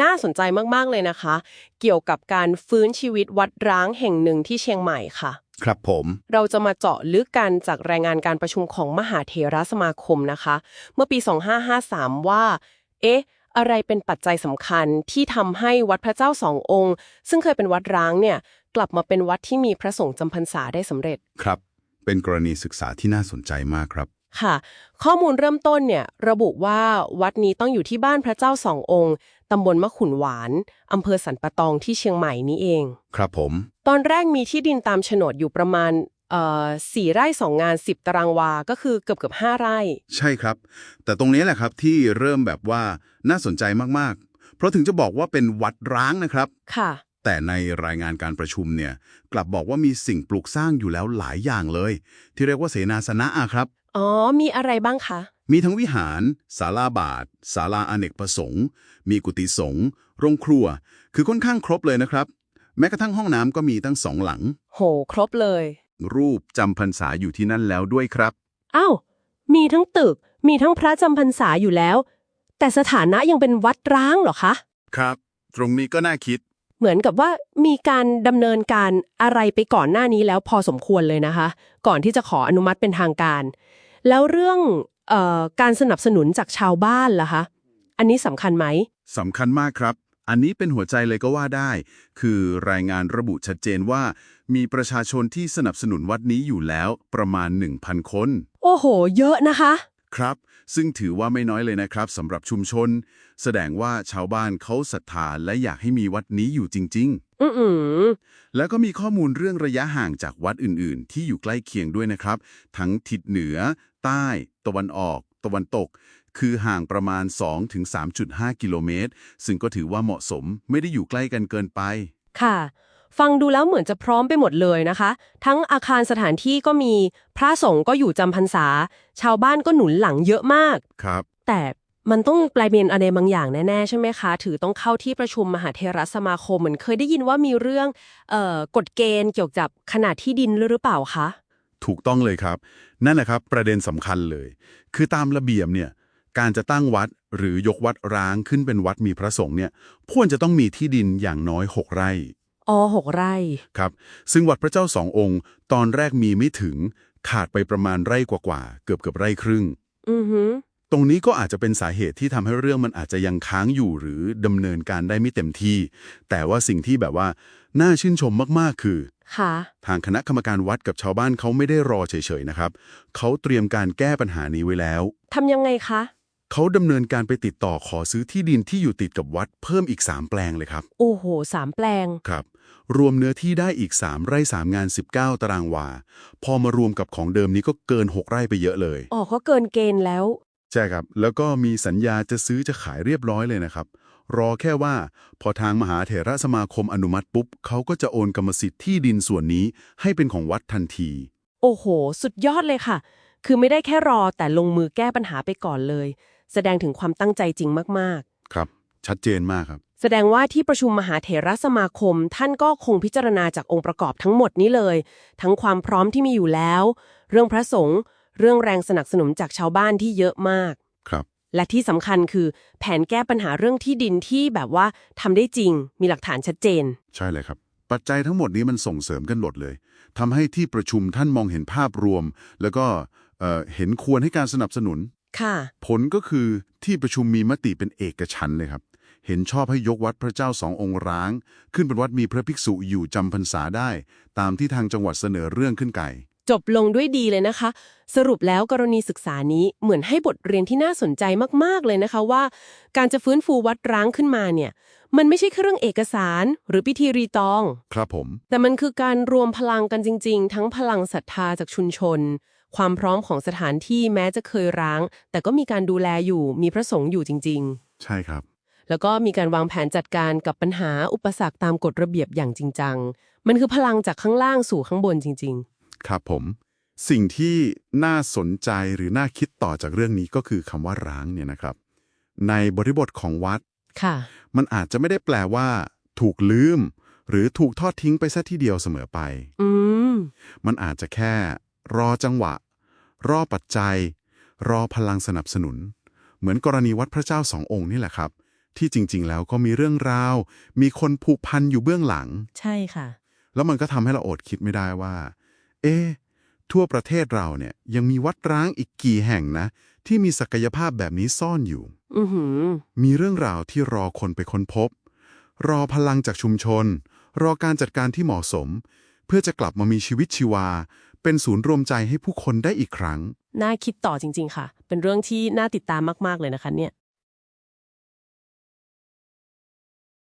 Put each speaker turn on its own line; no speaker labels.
น่าสนใจมาก ๆ เลยนะคะ เกี่ยวกับการฟื้นชีวิตวัดร้างแห่งหนึ่งที่เชียงใหม่ค่ะ
ครับผม
เราจะมาเจาะลึกกันจากรายงานการประชุมของมหาเถรสมาคมนะคะ เมื่อปี 2553 ว่า เอ๊ะ อะไรเป็นปัจจัยสำคัญที่ทำให้วัดพระเจ้าสององค์ ซึ่งเคยเป็นวัดร้างเนี่ย กลับมาเป็นวัดที่มีพระสงฆ์จำพรรษาได้สำเร็จ
ครับ เป็นกรณีศึกษาที่น่าสนใจมากครับ
ค่ะ ข้อมูลเริ่มต้นเนี่ยระบุว่าวัดนี้ต้องอยู่ที่บ้านพระเจ้าสององค์ ตำบลมะขุนหวานอำเภอสันปะตองที่เชียงใหม่นี้เอง
ครับผม
ตอนแรกมีที่ดินตามโฉนดอยู่ประมาณเอ่อสี่ไร่สองงานสิบตารางวา ก็คือเกือบเกือบห้าไร่
ใช่ครับ แต่ตรงนี้แหละครับที่เริ่มแบบว่าน่าสนใจมากๆ เพราะถึงจะบอกว่าเป็นวัดร้างนะครับ
ค่ะ
แต่ในรายงานการประชุมเนี่ย กลับบอกว่ามีสิ่งปลูกสร้างอยู่แล้วหลายอย่างเลย ที่เรียกว่าเสนาสนะอะครับ
อ๋อ มีอะไรบ้างคะ
มีทั้งวิหาร ศาลาบาท ศาลาอเนกประสงค์ มีกุฏิสงฆ์โรงครัว คือค่อนข้างครบเลยนะครับ แม้กระทั่งห้องน้ำก็มีตั้งสองหลัง
โห ครบเลย
รูปจำพรรษาอยู่ที่นั่นแล้วด้วยครับ
อ้าว มีทั้งตึก มีทั้งพระจำพรรษาอยู่แล้ว แต่สถานะยังเป็นวัดร้างเหรอคะ
ครับ ตรงนี้ก็น่าคิด
เหมือนกับว่ามีการดำเนินการอะไรไปก่อนหน้านี้แล้วพอสมควรเลยนะคะ ก่อนที่จะขออนุมัติเป็นทางการ แล้วเรื่องเออ การสนับสนุนจากชาวบ้านล่ะคะ อันนี้สำคัญไหม
สำคัญมากครับ อันนี้เป็นหัวใจเลยก็ว่าได้ คือรายงานระบุชัดเจนว่า มีประชาชนที่สนับสนุนวัดนี้อยู่แล้วประมาณ 1,000 คน
โอ้โห เยอะนะคะ
ครับ ซึ่งถือว่าไม่น้อยเลยนะครับสำหรับชุมชน แสดงว่าชาวบ้านเขาศรัทธาและอยากให้มีวัดนี้อยู่จริง
อืออือ
ๆแล้วก็มีข้อมูลเรื่องระยะห่างจากวัดอื่นๆ ที่อยู่ใกล้เคียงด้วยนะครับ ทั้งทิศเหนือ ใต้ ตะวันออก ตะวันตก คือห่างประมาณ 2-3.5 กิโลเมตร ซึ่งก็ถือว่าเหมาะสมไม่ได้อยู่ใกล้กันเกินไป
ค่ะ ฟังดูแล้วเหมือนจะพร้อมไปหมดเลยนะคะ ทั้งอาคารสถานที่ก็มี พระสงฆ์ก็อยู่จำพรรษา ชาวบ้านก็หนุนหลังเยอะมาก
ครับ
แต่มันต้องแปลเป็นอะไรบางอย่างแน่ๆใช่ไหมคะ ถือต้องเข้าที่ประชุมมหาเทรสมาคมเหมือนเคยได้ยินว่ามีเรื่องเอ่อกฎเกณฑ์เกี่ยวกับขนาดที่ดินหรือเปล่าคะ
ถูกต้องเลยครับ นั่นแหละครับ ประเด็นสำคัญเลย คือตามระเบียบเนี่ย การจะตั้งวัดหรือยกวัดร้างขึ้นเป็นวัดมีพระสงฆ์เนี่ยควรจะต้องมีที่ดินอย่างน้อย 6 ไร่
อ๋อหกไร่
ครับ ซึ่งวัดพระเจ้าสององค์ ตอนแรกมีไม่ถึง ขาดไปประมาณไร่กว่าๆ เกือบเกือบไร่ครึ่ง
อือหือ
ตรงนี้ก็อาจจะเป็นสาเหตุที่ทำให้เรื่องมันอาจจะยังค้างอยู่หรือดำเนินการได้ไม่เต็มที่ แต่ว่าสิ่งที่แบบว่า น่าชื่นชมมากๆ คือ
ค่ะ
ทางคณะกรรมการวัดกับชาวบ้านเขาไม่ได้รอเฉยๆนะครับ เขาเตรียมการแก้ปัญหานี้ไว้แล้ว
ทำยังไงคะ
เขาดำเนินการไปติดต่อขอซื้อที่ดินที่อยู่ติดกับวัดเพิ่มอีก 3 แปลงเลยครับ
โอ้โหสามแปลง
ครับ รวมเนื้อที่ได้อีก 3 ไร่ 3 งาน 19 ตารางวา พอมารวมกับของเดิมนี้ก็เกิน 6 ไร่ไปเยอะเลย
อ๋อก็เกินเกณฑ์แล้ว
ใช่ครับ แล้วก็มีสัญญาจะซื้อจะขายเรียบร้อยเลยนะครับ รอแค่ว่า พอทางมหาเถรสมาคมอนุมัติปุ๊บเขาก็จะโอนกรรมสิทธิ์ที่ดินส่วนนี้ให้เป็นของวัดทันที
โอ้โห สุดยอดเลยค่ะ คือไม่ได้แค่รอแต่ลงมือแก้ปัญหาไปก่อนเลย แสดงถึงความตั้งใจจริงมาก
ครับ ชัดเจนมากครับ
ๆแสดงว่าที่ประชุมมหาเถรสมาคม ท่านก็คงพิจารณาจากองค์ประกอบทั้งหมดนี้เลย ทั้งความพร้อมที่มีอยู่แล้ว เรื่องพระสงฆ์เรื่องแรงสนับสนุนจากชาวบ้านที่เยอะมาก
ครับ
และที่สำคัญคือ แผนแก้ปัญหาเรื่องที่ดินที่แบบว่าทำได้จริง มีหลักฐานชัดเจน
ใช่เลยครับ ปัจจัยทั้งหมดนี้มันส่งเสริมกันหมดเลยทำให้ที่ประชุมท่านมองเห็นภาพรวม แล้วก็เอ่อเห็นควรให้การสนับสนุน
ค่ะ
ผลก็คือที่ประชุมมีมติเป็นเอกฉันท์เลยครับ เห็นชอบให้ยกวัดพระเจ้าสององค์ร้าง ขึ้นเป็นวัดมีพระภิกษุอยู่จำพรรษาได้ ตามที่ทางจังหวัดเสนอเรื่องขึ้นไก่
จบลงด้วยดีเลยนะคะ สรุปแล้วกรณีศึกษานี้เหมือนให้บทเรียนที่น่าสนใจมากๆเลยนะคะว่า การจะฟื้นฟูวัดร้างขึ้นมาเนี่ย มันไม่ใช่แค่เรื่องเอกสาร หรือพิธีรีตอง
ครับผม
แต่มันคือการรวมพลังกันจริง ๆ ทั้งพลังศรัทธาจากชุมชน ความพร้อมของสถานที่แม้จะเคยร้าง แต่ก็มีการดูแลอยู่มีพระสงฆ์อยู่จริงๆ
ใช่ครับ
แล้วก็มีการวางแผนจัดการกับปัญหาอุปสรรคตามกฎระเบียบอย่างจริงจัง มันคือพลังจากข้างล่างสู่ข้างบนจริง
ครับผม สิ่งที่น่าสนใจหรือน่าคิดต่อจากเรื่องนี้ก็คือคำว่าร้างเนี่ยนะครับ ในบริบทของวัด
ๆ ค่ะ
มันอาจจะไม่ได้แปลว่า ถูกลืม หรือถูกทอดทิ้งไปซะทีเดียวเสมอไป
อืม
มันอาจจะแค่ รอจังหวะ รอปัจจัย รอพลังสนับสนุน เหมือนกรณีวัดพระเจ้าสององค์นี่แหละครับ ที่จริง ๆ แล้วก็มีเรื่องราว มีคนผูกพันอยู่เบื้องหลัง
ใช่ค่ะ
แล้วมันก็ทำให้เราอดคิดไม่ได้ว่า เอ๊ะทั่วประเทศเราเนี่ยยังมีวัดร้างอีกกี่แห่งนะ ที่มีศักยภาพแบบนี้ซ่อนอยู่
อือหือ
มีเรื่องราวที่รอคนไปค้นพบ รอพลังจากชุมชน รอการจัดการที่เหมาะสม เพื่อจะกลับมามีชีวิตชีวา เป็นศูนย์รวมใจให้ผู้คนได้อีกครั้ง
น่าคิดต่อจริง ๆ ค่ะ เป็นเรื่องที่น่าติดตามมาก ๆ เลยนะคะเนี่ย